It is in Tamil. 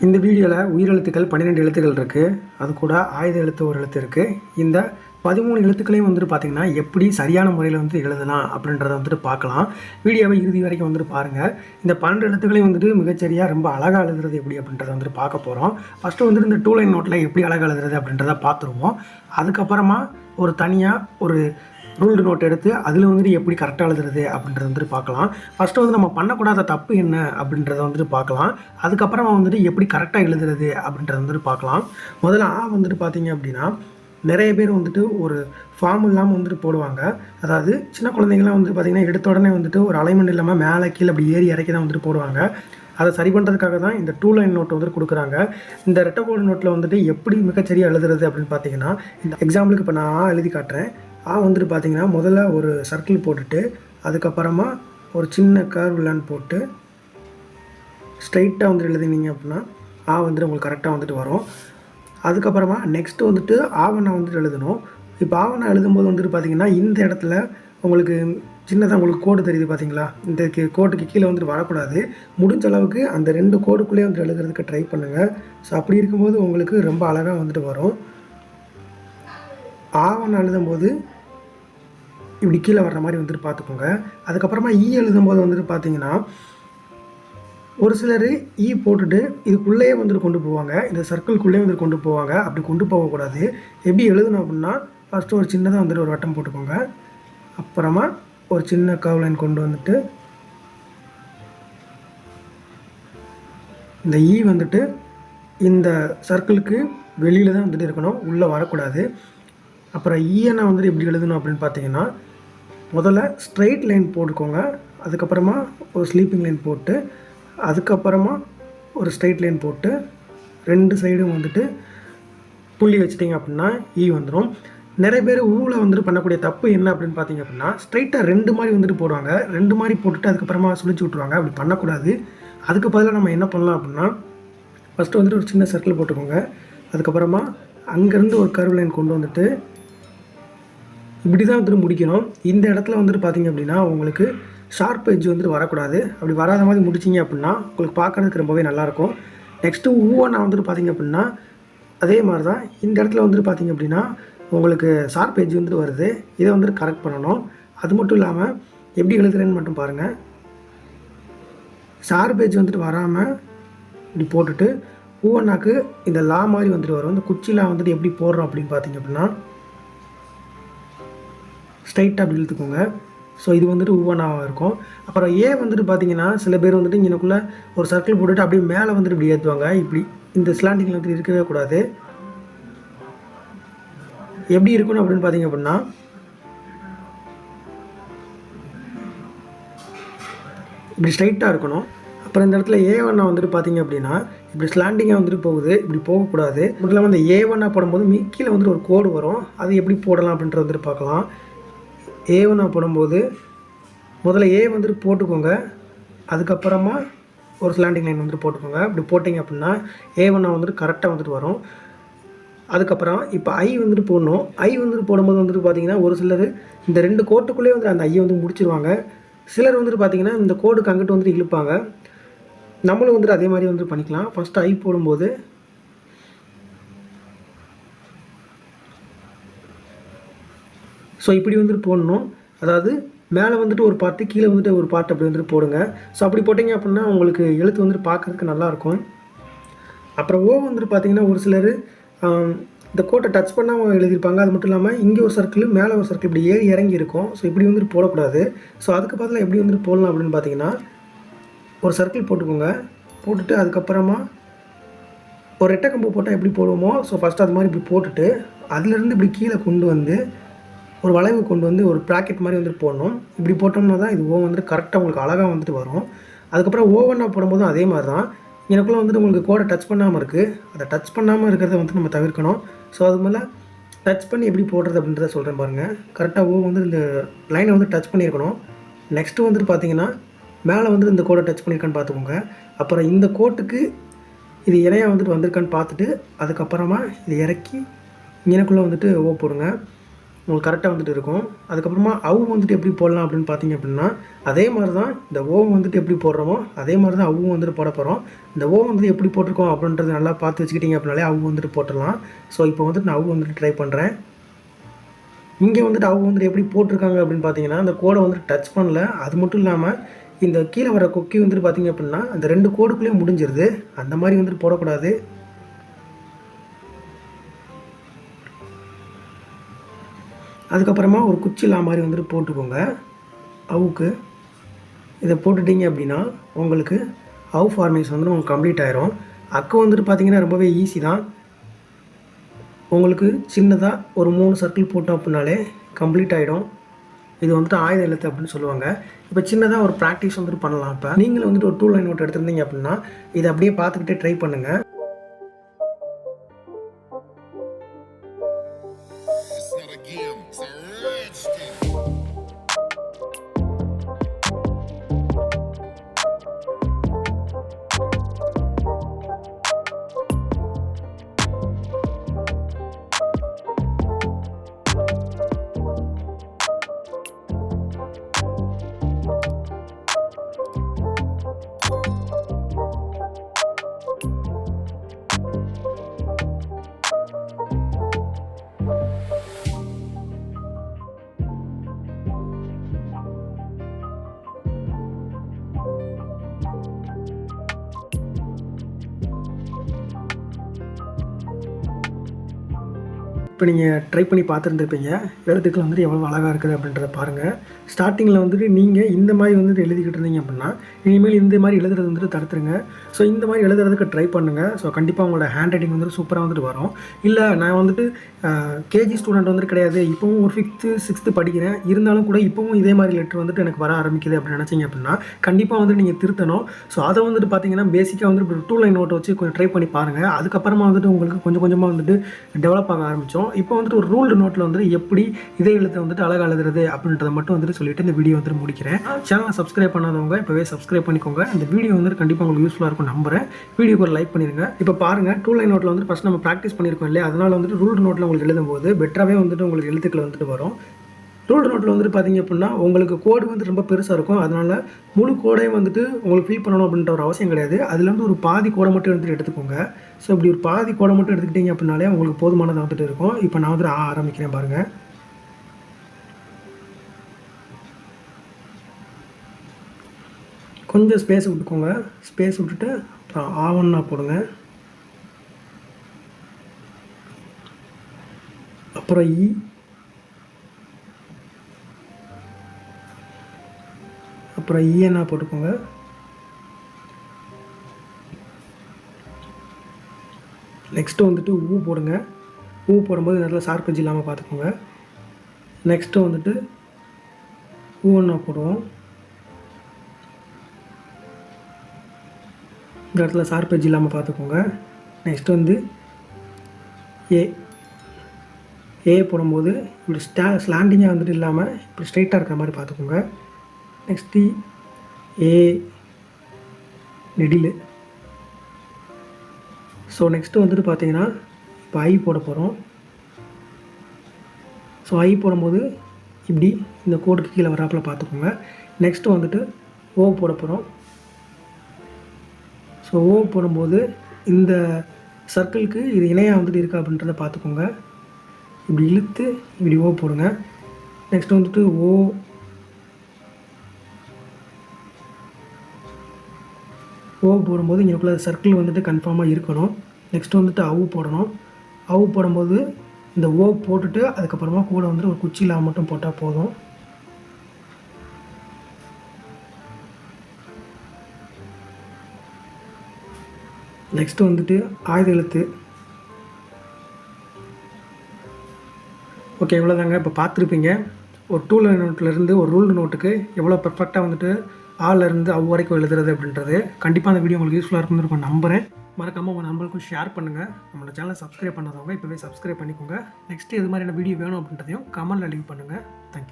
இந்த வீடியோவில் உயிரெழுத்துக்கள் பன்னிரெண்டு எழுத்துக்கள் இருக்குது அது கூட ஆயுத எழுத்து ஒரு எழுத்து இருக்குது இந்த பதிமூணு எழுத்துக்களையும் வந்துட்டு பார்த்திங்கன்னா எப்படி சரியான முறையில் வந்து எழுதலாம் அப்படின்றத வந்துட்டு பார்க்கலாம் வீடியோவை இறுதி வரைக்கும் வந்துட்டு பாருங்கள் இந்த பன்னெண்டு எழுத்துக்களையும் வந்துட்டு மிகச்சரியாக ரொம்ப அழகாக எழுதுறது எப்படி அப்படின்றத வந்துட்டு பார்க்க போகிறோம் ஃபஸ்ட்டு வந்துட்டு இந்த டூ லைன் நோட்டில் எப்படி அழகாக எழுதுறது அப்படின்றத பார்த்துருவோம். அதுக்கப்புறமா ஒரு தனியாக ஒரு ரூல்டு நோட் எடுத்து அதில் வந்துட்டு எப்படி கரெக்டாக எழுதுறது அப்படின்றத வந்துட்டு பார்க்கலாம். ஃபஸ்ட்டு வந்து நம்ம பண்ணக்கூடாத தப்பு என்ன அப்படின்றத வந்துட்டு பார்க்கலாம். அதுக்கப்புறமா வந்துட்டு எப்படி கரெக்டாக எழுதுறது அப்படின்றத வந்துட்டு பார்க்கலாம். முதல்ல ஆ வந்துட்டு பார்த்தீங்க அப்படின்னா நிறைய பேர் வந்துட்டு ஒரு ஃபார்ம் இல்லாமல் வந்துட்டு போடுவாங்க. அதாவது சின்ன குழந்தைங்களாம் வந்துட்டு பார்த்திங்கன்னா எடுத்த உடனே வந்துட்டு ஒரு அலைமெண்ட் இல்லாமல் மேலே கீழே அப்படி ஏறி இறக்கி தான் வந்துட்டு போடுவாங்க. அதை சரி பண்ணுறதுக்காக தான் இந்த டூ லைன் நோட் வந்துட்டு கொடுக்குறாங்க. இந்த ரெட்டகோடு நோட்டில் வந்துட்டு எப்படி மிகச்சரியாக எழுதுறது அப்படின்னு பார்த்தீங்கன்னா இந்த எக்ஸாம்பிளுக்கு இப்போ நான் எழுதி காட்டுறேன். ஆ வந்துட்டு பார்த்தீங்கன்னா முதல்ல ஒரு சர்க்கிள் போட்டுட்டு அதுக்கப்புறமா ஒரு சின்ன கர்வ் லேண்ட் போட்டு ஸ்ட்ரைட்டாக வந்துட்டு எழுதினீங்க அப்படின்னா ஆ வந்துட்டு உங்களுக்கு கரெக்டாக வந்துட்டு வரும். அதுக்கப்புறமா நெக்ஸ்ட்டு வந்துட்டு ஆவணம் வந்துட்டு எழுதணும். இப்போ ஆவணம் எழுதும்போது வந்துட்டு பார்த்தீங்கன்னா இந்த இடத்துல உங்களுக்கு சின்னதாக உங்களுக்கு கோடு தெரியுது பார்த்தீங்களா? இந்த கி- கோட்டுக்கு கீழே வந்துட்டு வரக்கூடாது. முடிஞ்ச அளவுக்கு அந்த ரெண்டு கோடுக்குள்ளேயே வந்துட்டு எழுதுறதுக்கு ட்ரை பண்ணுங்கள் ஸோ அப்படி இருக்கும்போது உங்களுக்கு ரொம்ப அழகாக வந்துட்டு வரும். ஆவணம் எழுதும்போது இப்படி கீழே வர்ற மாதிரி வந்துட்டு பார்த்துக்கோங்க. அதுக்கப்புறமா ஈ எழுதும்போது வந்துட்டு பார்த்தீங்கன்னா ஒரு சிலர் ஈ போட்டுட்டு இதுக்குள்ளேயே வந்துட்டு கொண்டு போவாங்க. இந்த சர்க்கிள்குள்ளேயே வந்துட்டு கொண்டு போவாங்க. அப்படி கொண்டு போகக்கூடாது. எப்படி எழுதணும் அப்படின்னா ஃபஸ்ட்டு ஒரு சின்னதாக வந்துட்டு ஒரு வட்டம் போட்டுக்கோங்க. அப்புறமா ஒரு சின்ன கர்வ் லைன் கொண்டு வந்துட்டு இந்த ஈ வந்துட்டு இந்த சர்க்கிளுக்கு வெளியில் தான் வந்துட்டு இருக்கணும். உள்ளே வரக்கூடாது. அப்புறம் ஈயனை வந்துட்டு எப்படி எழுதணும் அப்படின்னு பார்த்தீங்கன்னா முதல்ல ஸ்ட்ரைட் லைன் போட்டுக்கோங்க. அதுக்கப்புறமா ஒரு ஸ்லீப்பிங் லைன் போட்டு அதுக்கப்புறமா ஒரு ஸ்ட்ரெயிட் லைன் போட்டு ரெண்டு சைடும் வந்துட்டு புள்ளி வச்சிட்டிங்க அப்படின்னா e ஈ வந்துடும் நிறைய பேர் ஊவில் வந்துட்டு பண்ணக்கூடிய தப்பு என்ன அப்படின்னு பார்த்தீங்க அப்படின்னா ஸ்ட்ரைட்டாக ரெண்டு மாதிரி வந்துட்டு போடுவாங்க. ரெண்டு மாதிரி போட்டுட்டு அதுக்கப்புறமா சுழிச்சு விட்ருவாங்க அப்படி பண்ணக்கூடாது. அதுக்கு பதிலாக நம்ம என்ன பண்ணலாம் அப்படின்னா ஃபஸ்ட்டு வந்துட்டு ஒரு சின்ன சர்க்கிள் போட்டுக்கோங்க. அதுக்கப்புறமா அங்கேருந்து ஒரு கர்வ் லைன் கொண்டு வந்துட்டு இப்படி தான் வந்துட்டு முடிக்கணும். இந்த இடத்துல வந்துட்டு பார்த்திங்க அப்படின்னா உங்களுக்கு ஷார்ப் எஜ் வந்துட்டு வரக்கூடாது. அப்படி வராத மாதிரி முடிச்சிங்க அப்படின்னா உங்களுக்கு பார்க்குறதுக்கு ரொம்பவே நல்லாயிருக்கும். நெக்ஸ்ட்டு ஊவனா வந்துட்டு பார்த்திங்க அப்படின்னா அதே மாதிரி தான் இந்த இடத்துல வந்துட்டு பார்த்திங்க அப்படின்னா உங்களுக்கு ஷார்ப் எஜ் வந்துட்டு வருது. இதை வந்துட்டு கரெக்ட் பண்ணணும். அது மட்டும் இல்லாமல் எப்படி எழுதுறேன்னு மட்டும் பாருங்கள் ஷார்ப் எஜ் வந்துட்டு வராமல் இப்படி போட்டுட்டு ஊவனாக்கு இந்த லா மாதிரி வந்துட்டு வரும். இந்த குச்சிலா வந்துட்டு எப்படி போடுறோம் அப்படின்னு பார்த்தீங்க அப்படின்னா ஸ்ட்ரைட்டாக அப்படி இழுத்துக்கோங்க. ஸோ இது வந்துட்டு ஊவனாவாக இருக்கும். அப்புறம் ஏ வந்துட்டு பார்த்தீங்கன்னா சில பேர் வந்துட்டு இங்கனக்குள்ளே ஒரு சர்க்கிள் போட்டுட்டு அப்படியே மேலே வந்துட்டு இப்படி ஏற்றுவாங்க இப்படி இந்த ஸ்லாண்டிங்கில் வந்துட்டு இருக்கவே கூடாது. எப்படி இருக்கணும் அப்படின்னு பார்த்தீங்க அப்படின்னா இப்படி ஸ்ட்ரைட்டாக இருக்கணும். அப்புறம் இந்த இடத்துல ஏ ஒன்னா வந்துட்டு பார்த்தீங்க அப்படின்னா இப்படி ஸ்லாண்டிங்காக வந்துட்டு போகுது. இப்படி போகக்கூடாது மட்டும் இல்லாமல் அந்த ஏ ஒன்னா போடும்போது கீழே வந்துட்டு ஒரு கோடு வரும். அது எப்படி போடலாம் அப்படின்றது வந்துட்டு பார்க்கலாம் ஏ நான் போடும்போது முதல்ல ஏ வந்துட்டு போட்டுக்கோங்க. அதுக்கப்புறமா ஒரு ஸ்லாண்டிங் லைன் வந்துட்டு போட்டுக்கோங்க. இப்படி போட்டிங்க அப்படின்னா ஏ ஒன்றா வந்துட்டு கரெக்டாக வந்துட்டு வரும். அதுக்கப்புறம் இப்போ ஐ வந்துட்டு போடணும். ஐ வந்துட்டு போடும்போது வந்துட்டு பார்த்தீங்கன்னா ஒரு சிலர் இந்த ரெண்டு கோட்டுக்குள்ளேயே வந்து அந்த ஐயை வந்து முடிச்சிருவாங்க. சிலர் வந்துட்டு பார்த்தீங்கன்னா இந்த கோடுக்கு அங்கிட்டு வந்துட்டு இழுப்பாங்க. நம்மளும் வந்துட்டு அதே மாதிரி வந்துட்டு பண்ணிக்கலாம். ஃபஸ்ட்டு ஐ போடும்போது ஸோ இப்படி வந்துட்டு போடணும். அதாவது மேலே வந்துட்டு ஒரு பார்ட்டு கீழே வந்துட்டு ஒரு பார்ட் அப்படி வந்துட்டு போடுங்க. ஸோ அப்படி போட்டிங்க அப்படின்னா உங்களுக்கு எழுத்து வந்துட்டு பார்க்குறதுக்கு நல்லாயிருக்கும். அப்புறம் ஓ வந்துட்டு பார்த்தீங்கன்னா ஒரு சிலர் இந்த கோட்டை டச் பண்ணாமல் எழுதியிருப்பாங்க. அது மட்டும் இல்லாமல் இங்கே ஒரு சர்க்கிள் மேலே ஒரு சர்க்கிள் இப்படி ஏறி இறங்கி இருக்கும். ஸோ இப்படி வந்துட்டு போடக்கூடாது. ஸோ அதுக்கு பதிலாக எப்படி வந்துட்டு போடலாம் அப்படின்னு பார்த்தீங்கன்னா ஒரு சர்க்கிள் போட்டுக்கோங்க. போட்டுட்டு அதுக்கப்புறமா ஒரு ரெட்டை கம்பு போட்டால் எப்படி போடுவோமோ ஸோ ஃபஸ்ட்டு அது மாதிரி இப்படி போட்டுட்டு அதுலேருந்து இப்படி கீழே கொண்டு வந்து ஒரு வளைவு கொண்டு வந்து ஒரு ப்ராக்கெட் மாதிரி வந்துட்டு போடணும். இப்படி போட்டோம்னா தான் இது ஓ வந்துட்டு கரெக்டாக உங்களுக்கு அழகாக வந்துட்டு வரும். அதுக்கப்புறம் ஓவனாக போடும்போதும் அதே மாதிரி தான். எனக்குள்ளே வந்துட்டு உங்களுக்கு கோடை டச் பண்ணாமல் இருக்குது அதை டச் பண்ணாமல் இருக்கிறத வந்துட்டு நம்ம தவிர்க்கணும். ஸோ அது மேலே டச் பண்ணி எப்படி போடுறது அப்படின்றத சொல்கிறேன் பாருங்கள் கரெக்டாக ஓ வந்து இந்த லைனை வந்து டச் பண்ணியிருக்கணும். நெக்ஸ்ட்டு வந்துட்டு பார்த்தீங்கன்னா மேலே வந்துட்டு இந்த கோடை டச் பண்ணியிருக்கான்னு பார்த்துக்கோங்க. அப்புறம் இந்த கோட்டுக்கு இது இணையாக வந்துட்டு வந்திருக்கான்னு பார்த்துட்டு அதுக்கப்புறமா இது இறக்கி இங்கனக்குள்ளே வந்துட்டு ஓ போடுங்க. உங்களுக்கு கரெக்டாக வந்துட்டு இருக்கும். அதுக்கப்புறமா அவு வந்துட்டு எப்படி போடலாம் அப்படின்னு பார்த்தீங்க அப்படின்னா அதே மாதிரி தான் இந்த ஓம் வந்துட்டு எப்படி போடுறோமோ அதே மாதிரி தான் அவும் வந்துட்டு போட போகிறோம் இந்த ஓம் வந்துட்டு எப்படி போட்டிருக்கோம் அப்படின்றத நல்லா பார்த்து வச்சுக்கிட்டீங்க அப்படின்னாலே அவு வந்துட்டு போட்டுடலாம். ஸோ இப்போ வந்துட்டு நான் அவு வந்துட்டு ட்ரை பண்ணுறேன் இங்கே வந்துட்டு அவங்க வந்துட்டு எப்படி போட்டிருக்காங்க அப்படின்னு பார்த்தீங்கன்னா அந்த கோடை வந்துட்டு டச் பண்ணல. அது மட்டும் இல்லாமல் இந்த கீழே வர கொக்கி வந்துட்டு பார்த்தீங்க அப்படின்னா அந்த ரெண்டு கோடுக்குள்ளேயும் முடிஞ்சிருது. அந்த மாதிரி வந்துட்டு போடக்கூடாது. அதுக்கப்புறமா ஒரு குச்சிலா மாதிரி வந்துட்டு போட்டுக்கோங்க. அவுக்கு. இதை போட்டுட்டீங்க அப்படின்னா உங்களுக்கு அவு ஃபார்மேஷன் வந்து உங்களுக்கு கம்ப்ளீட் ஆயிரும். அக்கு வந்துட்டு பார்த்தீங்கன்னா ரொம்பவே ஈஸி தான். உங்களுக்கு சின்னதாக ஒரு மூணு சர்க்கிள் போட்டோம் அப்படின்னாலே கம்ப்ளீட் ஆகிடும் இது வந்துட்டு ஆயுத எழுத்து அப்படின்னு சொல்லுவாங்க. இப்போ சின்னதாக ஒரு ப்ராக்டிஸ் வந்துட்டு பண்ணலாம் இப்போ. நீங்களும் வந்துட்டு ஒரு டூ லைன் நோட் எடுத்திருந்தீங்க அப்படின்னா இதை அப்படியே பார்த்துக்கிட்டே ட்ரை பண்ணுங்கள் இப்போ நீங்கள் ட்ரை பண்ணி பார்த்துருந்துருப்பீங்க. எழுத்துக்கள் வந்துட்டு எவ்வளோ அழகாக இருக்குது அப்படின்றத பாருங்கள் ஸ்டார்டிங்கில் வந்துட்டு நீங்கள் இந்த மாதிரி வந்துட்டு எழுதிக்கிட்டு இருந்தீங்க அப்படின்னா இனிமேல் இந்த மாதிரி எழுதுறது வந்துட்டு தடுத்துருங்க. ஸோ இந்த மாதிரி எழுதுறதுக்கு ட்ரை பண்ணுங்கள் ஸோ கண்டிப்பாக உங்களோட ஹேண்ட் ரைட்டிங் வந்துட்டு சூப்பராக வந்துட்டு வரும். இல்லை நான் வந்துட்டு கேஜி ஸ்டூடெண்ட் வந்துட்டு கிடையாது. இப்போவும் ஒரு ஃபிஃப்த்து சிக்ஸ்த்து படிக்கிறேன். இருந்தாலும் கூட இப்போவும் இதே மாதிரி லெட்டர் வந்துட்டு எனக்கு வர ஆரம்பிக்குது அப்படின்னு நினச்சிங்க அப்படின்னா கண்டிப்பாக வந்துட்டு நீங்கள் திருத்தணும். ஸோ அதை வந்துட்டு பார்த்தீங்கன்னா பேசிக்காக வந்துட்டு டூ லைன் நோட்டை வச்சு கொஞ்சம் ட்ரை பண்ணி பாருங்கள் அதுக்கப்புறமா வந்துட்டு உங்களுக்கு கொஞ்சம் கொஞ்சமாக வந்துட்டு டெவலப் ஆக ஆரம்பித்தோம் இப்போ வந்துட்டு ஒரு ரூல்டு நோட்டில் வந்துட்டு எப்படி இதே எழுத்தை வந்துட்டு அழகாக எழுதுறது அப்படின்றத மட்டும் வந்துட்டு சொல்லிட்டு இந்த வீடியோ வந்துட்டு முடிக்கிறேன். சேனலை சப்ஸ்கிரைப் பண்ணாதவங்க இப்போவே சப்ஸ்கிரைப் பண்ணிக்கோங்க. இந்த வீடியோ வந்துட்டு கண்டிப்பாக உங்களுக்கு யூஸ்ஃபுல்லாக இருக்கும் நம்புறேன். வீடியோக்கு ஒரு லைக் பண்ணிடுங்க இப்போ பாருங்கள் டூ லைன் நோட்டில் வந்துட்டு ஃபஸ்ட் நம்ம ப்ராக்டிஸ் பண்ணியிருக்கோம் இல்லையா? அதனால் வந்துட்டு ரூல்டு நோட்டில் உங்களுக்கு எழுதும்போது பெட்டராகவே வந்துட்டு உங்களுக்கு எழுத்துக்கள் வந்துட்டு வரும். ரூல் நோட்டில் வந்துட்டு பார்த்தீங்க அப்படின்னா உங்களுக்கு கோடு வந்து ரொம்ப பெருசாக இருக்கும். அதனால் முழு கோடையும் வந்துட்டு உங்களுக்கு ஃபில் பண்ணணும் அப்படின்ற ஒரு அவசியம் கிடையாது. அதுலேருந்து ஒரு பாதி கோடை மட்டும் எடுத்துகிட்டு எடுத்துக்கோங்க. ஸோ இப்படி ஒரு பாதி கோடை மட்டும் எடுத்துக்கிட்டீங்க அப்படின்னாலே உங்களுக்கு போதுமானதாக வந்துட்டு இருக்கும். இப்போ நான் வந்துட்டு ஆ ஆரம்பிக்கிறேன் பாருங்கள் கொஞ்சம் ஸ்பேஸ் விட்டுக்கோங்க. ஸ்பேஸ் விட்டுட்டு அப்புறம் ஆவன்னா போடுங்க. அப்புறம் இ அப்புறம் இஎன்ஆ போட்டுக்கோங்க. நெக்ஸ்ட்டு வந்துட்டு ஊ போடுங்க. ஊ போடும்போது நல்லா சார்பஜ் இல்லாமல் பார்த்துக்கோங்க. நெக்ஸ்ட்டு வந்துட்டு ஊன்னா போடுவோம். இந்த இடத்துல சார்பேஜ் இல்லாமல் பார்த்துக்கோங்க. நெக்ஸ்ட் வந்து ஏ ஏ போடும்போது இப்படி ஸ்டா ஸ்லாண்டிங்காக வந்துட்டு இல்லாமல் இப்படி ஸ்ட்ரைட்டாக இருக்கிற மாதிரி பார்த்துக்கோங்க. நெக்ஸ்ட்டு ஏ நெடில் ஸோ நெக்ஸ்ட்டு வந்துட்டு பார்த்தீங்கன்னா இப்போ ஐ போட போகிறோம் ஸோ ஐ போடும்போது இப்படி இந்த கோடுக்கு கீழே வராப்பில் பார்த்துக்கோங்க. நெக்ஸ்ட்டு வந்துட்டு ஓ போட போகிறோம் ஸோ ஓ போடும்போது இந்த சர்க்கிளுக்கு இது இணையாக வந்துட்டு இருக்கா அப்படின்றத பார்த்துக்கோங்க. இப்படி இழுத்து இப்படி ஓ போடுங்க. நெக்ஸ்ட் வந்துட்டு ஓ. ஓ போடும்போது இங்களுக்குள்ள சர்க்கிள் வந்துட்டு கன்ஃபார்மாக இருக்கணும். நெக்ஸ்ட் வந்துட்டு அவு போடணும். அவு போடும்போது இந்த ஓ போட்டுட்டு அதுக்கப்புறமா கூட வந்துட்டு ஒரு குச்சியில் மட்டும் போட்டால் போதும். நெக்ஸ்ட்டு வந்துட்டு ஆயுத எழுத்து. ஓகே இவ்வளோ தாங்க இப்போ பார்த்துருப்பீங்க. ஒரு டூ லைன் நோட்டிலேருந்து ஒரு ரூல் நோட்டுக்கு எவ்வளோ பெர்ஃபெக்டாக வந்துட்டு ஆள்ல இருந்து அவ் வரைக்கும் எழுதுறது அப்படின்றது கண்டிப்பாக அந்த வீடியோ உங்களுக்கு யூஸ்ஃபுல்லாக இருக்கும்னு இருக்கும். நம்புகிறேன் மறக்காமல் உங்கள் நம்பருக்கும் ஷேர் பண்ணுங்கள் நம்மளோட சேனலை சப்ஸ்கிரைப் பண்ணாதவங்க இப்போவே சப்ஸ்கிரைப் பண்ணிக்கோங்க. நெக்ஸ்ட் இது மாதிரியான வீடியோ வேணும் அப்படின்றதையும் கமெண்ட்டில் லீவ் பண்ணுங்கள் தேங்க்யூ